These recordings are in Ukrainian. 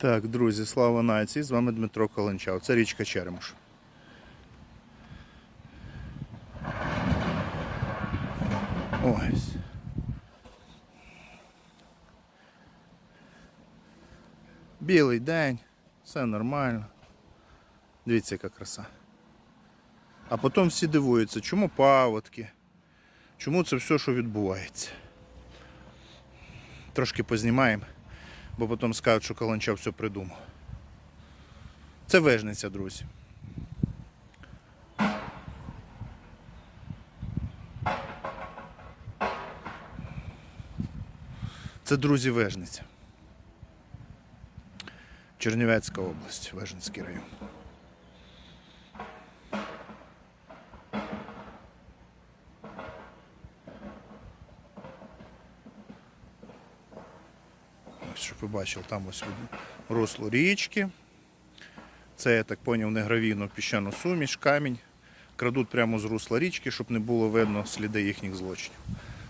Так, друзі, слава нації! З вами Дмитро Каленчав. Це річка Черемош. Ось. Білий день, все нормально. Дивіться, яка краса. А потім всі дивуються, чому паводки, чому це все, що відбувається. Трошки познімаємо бо потім скажуть, що Каланча все придумав. Це вежниця, друзі. Це друзі Вежниця. Чернівецька область, Вежницький район. Щоб ви бачили, там ось русло річки. Це, я так зрозумів, не гравійну піщану суміш, камінь. Крадуть прямо з русла річки, щоб не було видно сліди їхніх злочинів.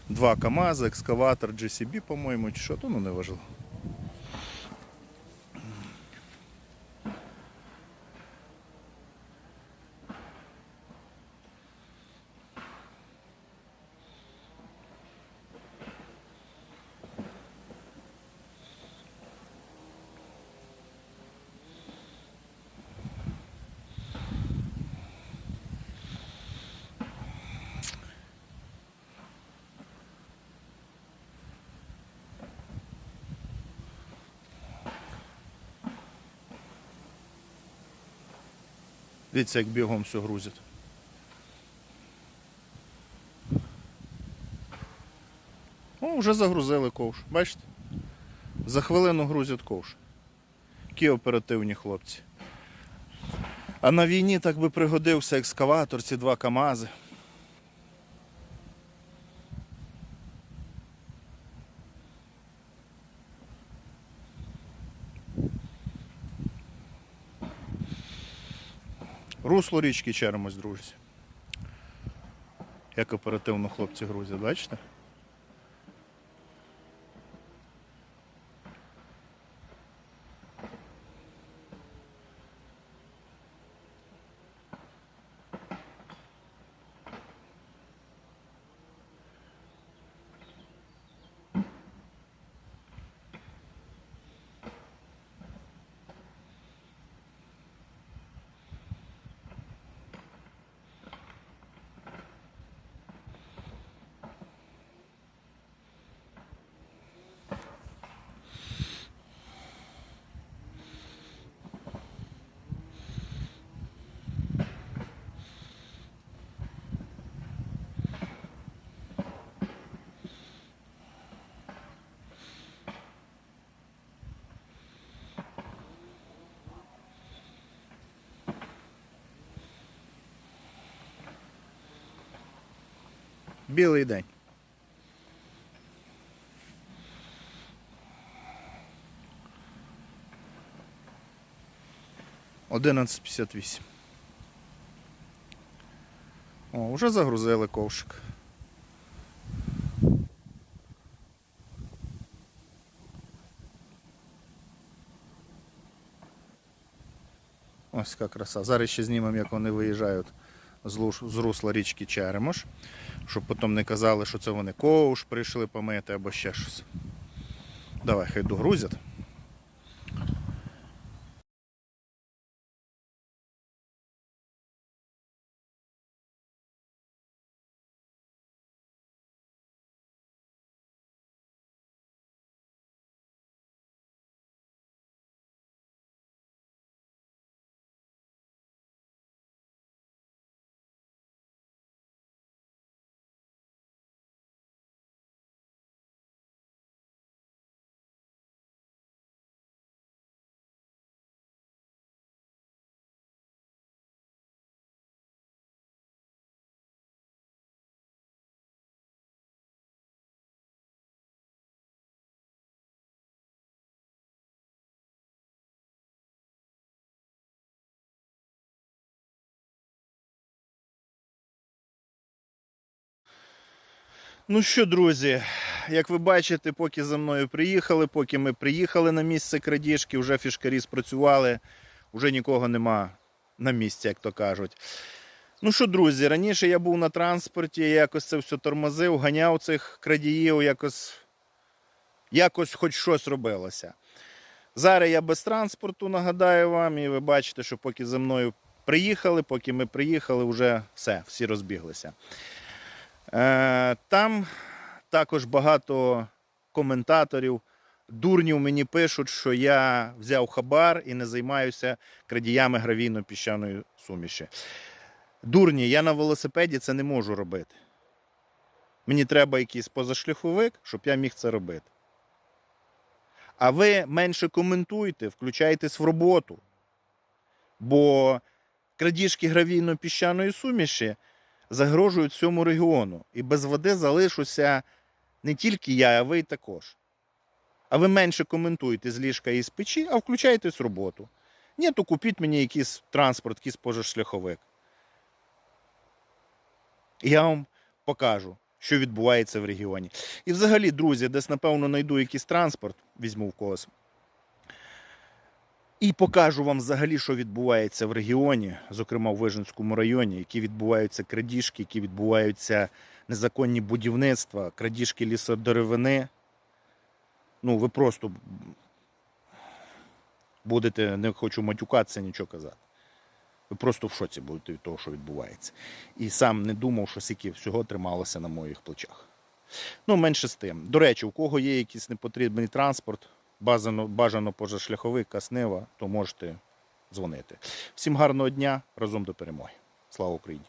Два КАМАЗи, екскаватор, GCB, по-моєму, чи що, то ну не важливо. Дивіться, як бігом все грузять. О, вже загрузили ковш. Бачите? За хвилину грузять ковш. Які оперативні хлопці. А на війні так би пригодився екскаватор, ці два КАМАЗи. Русло річки Черемось, друзі. Як оперативно хлопці грузять, бачите? Білий день. Одинадцять п'ятдесят вісім. О, вже загрузили ковшик. Ось яка краса. Зараз ще знімемо, як вони виїжджають з русла річки Черемош, щоб потім не казали, що це вони коуш прийшли помити або ще щось. Давай, хай догрузять. Ну що, друзі, як ви бачите, поки за мною приїхали, поки ми приїхали на місце крадіжки, вже фішкарі спрацювали, вже нікого нема на місці, як то кажуть. Ну що, друзі, раніше я був на транспорті, я якось це все тормозив, ганяв цих крадіїв, якось, якось хоч щось робилося. Зараз я без транспорту, нагадаю вам, і ви бачите, що поки за мною приїхали, поки ми приїхали, вже все, всі розбіглися. Е, там також багато коментаторів, дурнів мені пишуть, що я взяв хабар і не займаюся крадіями гравійно-піщаної суміші. Дурні, я на велосипеді це не можу робити. Мені треба якийсь позашляховик, щоб я міг це робити. А ви менше коментуйте, включайтесь в роботу. Бо крадіжки гравійно-піщаної суміші загрожують всьому регіону. І без води залишуся не тільки я, а ви також. А ви менше коментуйте з ліжка і з печі, а включайтесь в роботу. Ні, то купіть мені якийсь транспорт, якийсь пожежшляховик. Я вам покажу, що відбувається в регіоні. І взагалі, друзі, десь, напевно, знайду якийсь транспорт, візьму в когось. І покажу вам взагалі, що відбувається в регіоні, зокрема в Вижницькому районі, які відбуваються крадіжки, які відбуваються незаконні будівництва, крадіжки лісодеревини. Ну, ви просто будете, не хочу матюкатися, нічого казати. Ви просто в шоці будете від того, що відбувається. І сам не думав, що стільки всього трималося на моїх плечах. Ну, менше з тим. До речі, у кого є якийсь непотрібний транспорт, бажано, бажано пожежшляховик, каснева, то можете дзвонити. Всім гарного дня, разом до перемоги. Слава Україні!